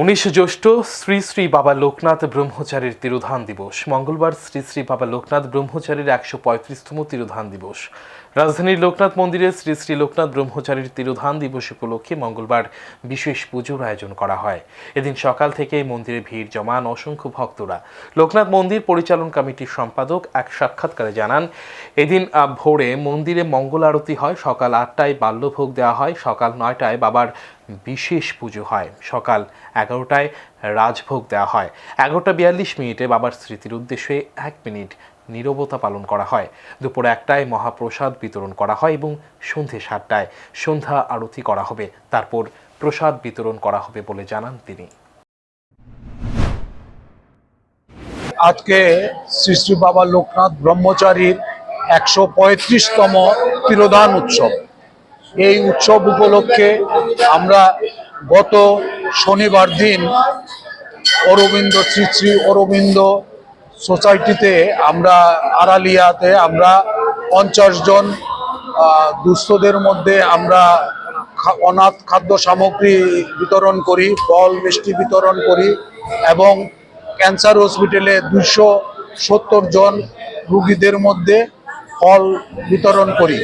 উনিশ জ্যৈষ্ঠ শ্রী শ্রী বাবা লোকনাথ ব্রহ্মচারীর তিরোধান দিবস। মঙ্গলবার শ্রী শ্রী বাবা লোকনাথ ব্রহ্মচারীর একশো পঁয়ত্রিশতম তিরোধান দিবস। রাজধানীর লোকনাথ মন্দিরে শ্রী শ্রী লোকনাথ ব্রহ্মচারীর তিরোধান দিবস উপলক্ষে মঙ্গলবার বিশেষ পুজোর আয়োজন করা হয়। এদিন সকাল থেকে মন্দিরে ভিড় জমান অসংখ্য ভক্তরা। লোকনাথ মন্দির পরিচালন কমিটির সম্পাদক এক সাক্ষাৎকারে জানান, এদিন ভোরে মন্দিরে মঙ্গল আরতি হয়, সকাল আটটায় বাল্যভোগ দেওয়া হয়, সকাল নয়টায় বাবার বিশেষ পুজো হয়। সকাল এগারোটায় রাজভোগ দেওয়া হয়। এগারোটা বিয়াল্লিশ মিনিটে বাবার স্মৃতির উদ্দেশ্যে এক মিনিট নীরবতা পালন করা হয়। দুপুর একটায় মহাপ্রসাদ বিতরণ করা হয় এবং সন্ধে সাতটায় সন্ধ্যা আরতি করা হবে। তারপর প্রসাদ বিতরণ করা হবে বলে জানান তিনি। আজকে শ্রী শ্রী বাবা লোকনাথ ব্রহ্মচারীর একশো পঁয়ত্রিশতম তিরোধান উৎসব। এই উৎসব উপলক্ষে আমরা গত শনিবার দিন অরবিন্দ, শ্রী শ্রী অরবিন্দ সোসাইটিতে আমরা আড়ালিয়াতে আমরা পঞ্চাশ জন দুস্থদের মধ্যে আমরা অনাথ খাদ্য সামগ্রী বিতরণ করি, ফল, মিষ্টি বিতরণ করি এবং ক্যান্সার হসপিটালে দুশো সত্তর জন রুগীদের মধ্যে ফল বিতরণ করি।